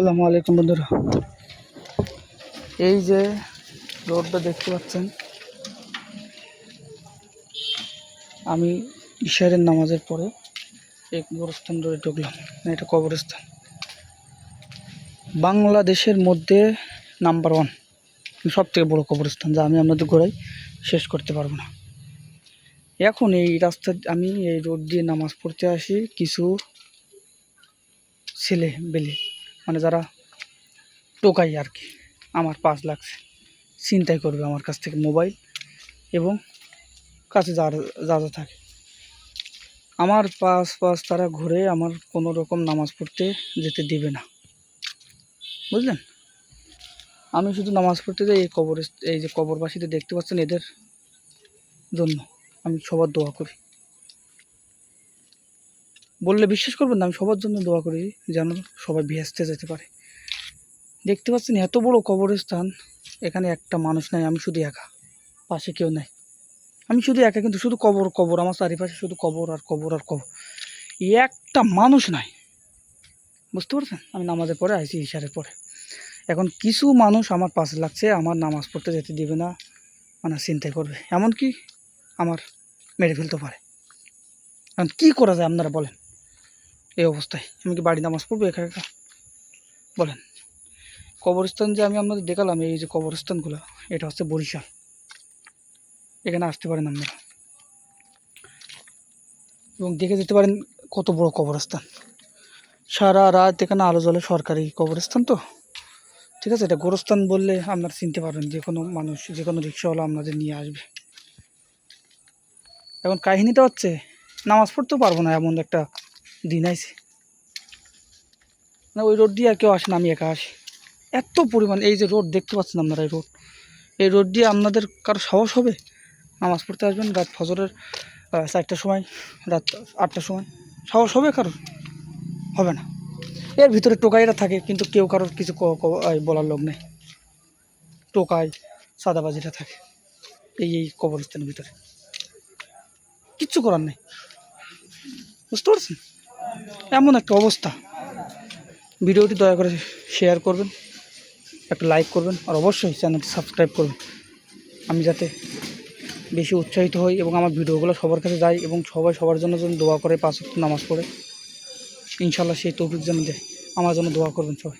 আসসালামু আলাইকুম বন্ধুরা। এই যে রোডটা দেখতে পাচ্ছেন। আমি ইশারের নামাজের পরে এক কবরস্থান রোডে ঢুকলাম। মানে এটা কবরস্থান। বাংলাদেশের মধ্যে নাম্বার ওয়ান সব থেকে বড়ো কবরস্থান যা আমি আপনাদের ঘোরাই শেষ করতে পারব না। এখন এই রাস্তা, আমি এই রোড দিয়ে নামাজ পড়তে আসি কিছু ছেলে বেলে মানে যারা টোকাই আর কি, আমার পাঁচ লাখ চিন্তাই করবে আমার কাছ থেকে মোবাইল এবং কাছে যা যা যা থাকে। আমার পাশ পাশ তারা ঘুরে আমার কোনো রকম নামাজ পড়তে যেতে দেবে না। বুঝলেন? আমি শুধু নামাজ পড়তে যাই, এই কবর এই যে কবরবাসীতে দেখতে পাচ্ছেন এদের জন্য আমি সবার দোয়া করি। বললে বিশ্বাস করবেন না, আমি সবার জন্য দোয়া করি যেন সবাই ভেস্তে যেতে পারে। দেখতে পাচ্ছেন এত বড় কবরস্থান, এখানে একটা মানুষ নাই, আমি শুধু একা, পাশে কেউ নাই। আমি শুধু একা, কিন্তু শুধু কবর কবর, আমার চারিপাশে শুধু কবর আর কবর আর কবর। একটা মানুষ নাই। বুঝতে পারছেন? আমি নামাজের পরে আইসি ইশারের পরে। এখন কিছু মানুষ আমার পাশে লাগছে, আমার নামাজ পড়তে যেতে দিবে না মানে চিন্তাই করবে। এমনকি আমার মেরে ফেলতে পারে। এখন কী করা যায় আপনারা বলেন? এই অবস্থায়। আমি কি বাড়ি নামাজ পড়ব একা একা? বলেন। কবরস্থান যে আমি আপনাদের দেখালাম, এই যে কবরস্থানগুলো, এটা হচ্ছে বরিশাল। এখানে আসতে পারেন আপনারা। এবং দেখে যেতে পারেন কত বড় কবরস্থান। সারা রাত এখানে আলো জলে সরকারি কবরস্থান তো। ঠিক আছে, এটা গোরস্থান বললে আপনারা চিনতে পারবেন যে কোনো মানুষ, যে কোনো রিক্সাওয়ালা আপনাদের নিয়ে আসবে। এখন কাহিনীটা হচ্ছে, নামাজ পড়তেও পারব না এমন একটা দিন আইছে। না, ওই রোড দিয়ে আর কেউ আসে না, আমি একা আসি। এত পরিমাণ, এই যে রোড দেখতে পাচ্ছেন আপনারা, এই রোড। এই রোড দিয়ে আপনাদের কারও সাহস হবে? নামাজ পড়তে আসবেন, রাত ফজরের চারটার সময়, রাত আটটার সময়। সাহস হবে কারোর? হবে না। এর ভিতরে টোকাইরা থাকে, কিন্তু কেউ কারোর কিছু বলার লোক নেই। টোকাই সাদাবাজিটা থাকে, এই এই কবরস্থানের ভিতরে। কিচ্ছু করার নেই। বুঝতে পারছেন? এমন একটা অবস্থা। ভিডিওটি দয়া করে শেয়ার করবেন, একটা লাইক করবেন, আর অবশ্যই চ্যানেলটি সাবস্ক্রাইব করবেন। আমি যাতে বেশি উৎসাহিত হই এবং আমার ভিডিওগুলো সবার কাছে যায় এবং সবাই সবার জন্য যেন দোয়া করে, পাঁচ নামাজ পড়ে। ইনশাল্লাহ সেই তৌফিক যেন দেয়। আমার জন্য দোয়া করবেন সবাই।